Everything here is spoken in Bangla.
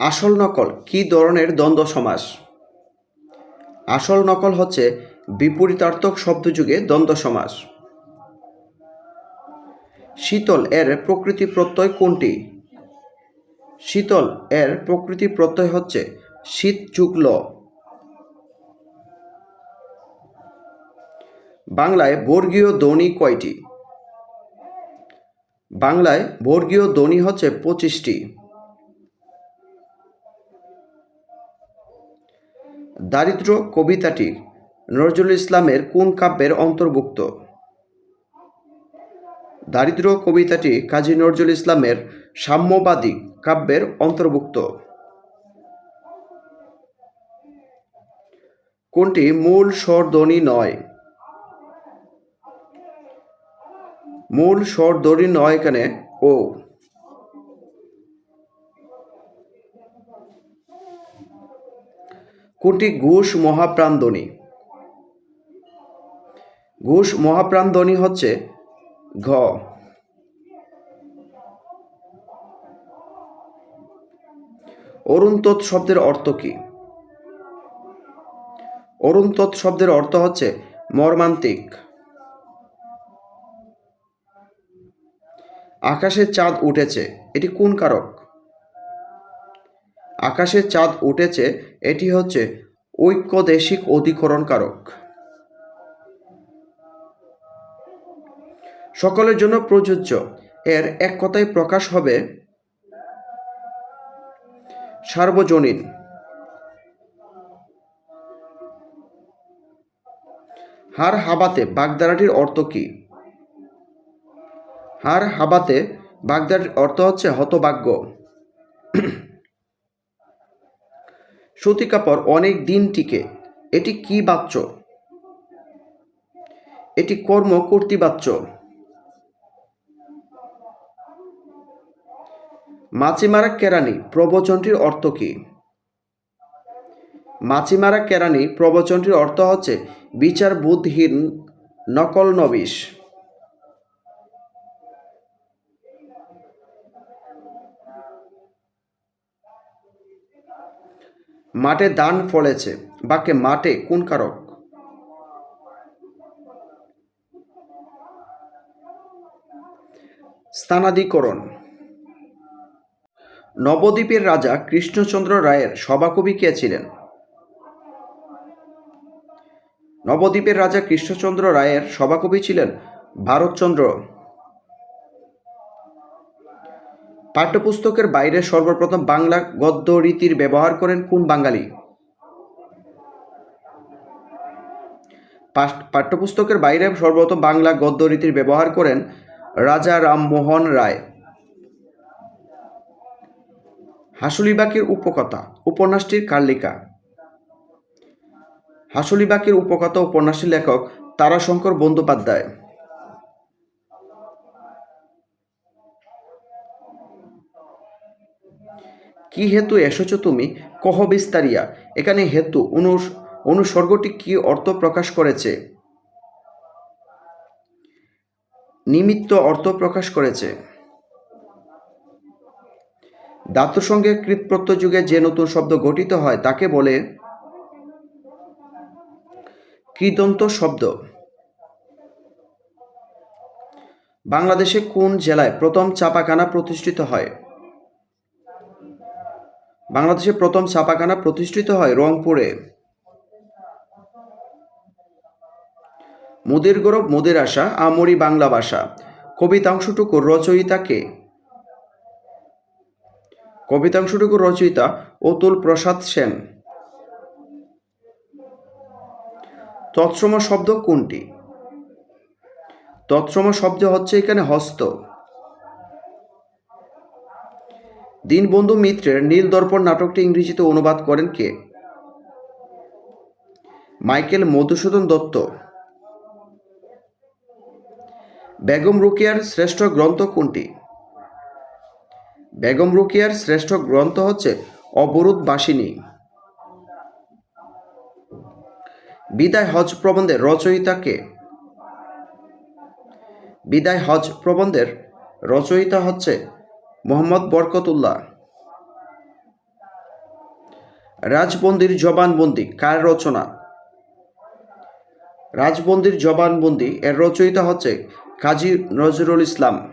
আসল নকল কী ধরনের দ্বন্দ্ব সমাস আসল নকল হচ্ছে বিপরীতার্থক শব্দযুগে দ্বন্দ্ব সমাস শীতল এর প্রকৃতি প্রত্যয় কোনটি? শীতল এর প্রকৃতি প্রত্যয় হচ্ছে শীত যুগল বাংলায় বর্গীয় ধ্বনি কয়টি? বাংলায় বর্গীয় ধ্বনি হচ্ছে পঁচিশটি। দারিদ্র কবিতাটি নজরুল ইসলামের কোন কাব্যের অন্তর্ভুক্ত? দারিদ্র কবিতাটি কাজী নজরুল ইসলামের সাম্যবাদী কাব্যের অন্তর্ভুক্ত। কোনটি মূল স্বরধ্বনি নয়? মূল স্বরধ্বনি নয় এখানে ও কোনটি ঘোষ মহাপ্রাণধ্বনি ঘোষ মহাপ্রাণধ্বনি হচ্ছে ঘ। অরুণ তৎ শব্দের অর্থ কি? অরুণ তৎ শব্দের অর্থ হচ্ছে মর্মান্তিক। আকাশে চাঁদ উঠেছে। এটি কোন কারক? আকাশে চাঁদ উঠেছে, এটি হচ্ছে ঐক্যদেশিক অধিকরণ কারক সকলের জন্য প্রযোজ্য। এর এক কথায় প্রকাশ হবে সার্বজনীন। হার হাবাতে বাগদারাটির অর্থ কি? হার হাবাতে বাগদারাটির অর্থ হচ্ছে হতভাগ্য। সুতি কাপড় অনেক দিন টিকে। এটি কি বাচ্য? এটি কর্ম কর্তৃবাচ্য। মাছিমারা কেরানি প্রবচনটির অর্থ কি? মাছিমারা কেরানি প্রবচনটির অর্থ হচ্ছে বিচার বুধহীন নকল নবিশ। মাঠে দান ফলেছে, বাক্যে মাঠে কোন কারক? স্থানাধিকরণ। নবদ্বীপের রাজা কৃষ্ণচন্দ্র রায়ের সভাকবি কে ছিলেন? নবদ্বীপের রাজা কৃষ্ণচন্দ্র রায়ের সভাকবি ছিলেন ভারতচন্দ্র। পাঠ্যপুস্তকের বাইরে সর্বপ্রথম বাংলা গদ্য রীতির ব্যবহার করেন কোন বাঙালি? পাঠ- পাঠ্যপুস্তকের বাইরে সর্বপ্রথম বাংলা গদ্য রীতির ব্যবহার করেন রাজা রামমোহন রায়। হাসুলিবাকের উপকথা, উপন্যাসটির কার্লিকা। হাসুলিবাকের উপকথা উপন্যাসটির লেখক তারাশঙ্কর বন্দ্যোপাধ্যায়। কি হেতু এসেছ তুমি? কহ বিস্তারিয়া। এখানে হেতু, অনুস, অনুসর্গটি কি অর্থ প্রকাশ করেছে? নিমিত্ত অর্থ প্রকাশ করেছে। ধাতুর সঙ্গে কৃতপ্রত্যয় যুগে যে নতুন শব্দ গঠিত হয়, তাকে বলে কৃদন্ত শব্দ। বাংলাদেশে কোন জেলায় প্রথম ছাপাখানা প্রতিষ্ঠিত হয়? বাংলাদেশে প্রথম ছাপাখানা প্রতিষ্ঠিত হয় রংপুরে। মুদের গৌরব, মুদের আশা, আমরি বাংলা ভাষা। কবিতাংশটুকু রচয়িতাকে কবিতাংশটুকু রচয়িতা অতুল প্রসাদ সেন। তৎসম শব্দ কোনটি? তৎসম শব্দ হচ্ছে এখানে হস্ত। দীনবন্ধু মিত্রের নীল দর্পণ নাটকটি ইংরেজিতে অনুবাদ করেন কে? মাইকেল মধুসূদন দত্ত। বেগম রুকিয়ার শ্রেষ্ঠ গ্রন্থ কোনটি? বেগম রুকিয়ার শ্রেষ্ঠ গ্রন্থ হচ্ছে অবরোধ বাসিনী। বিদায় হজ প্রবন্ধের রচয়িতা কে? বিদায় হজ প্রবন্ধের রচয়িতা হচ্ছে মোহাম্মদ বরকতুল্লাহ। রাজবন্দির জবানবন্দি কার রচনা? রাজবন্দির জবানবন্দি এর রচয়িতা হচ্ছে কাজী নজরুল ইসলাম।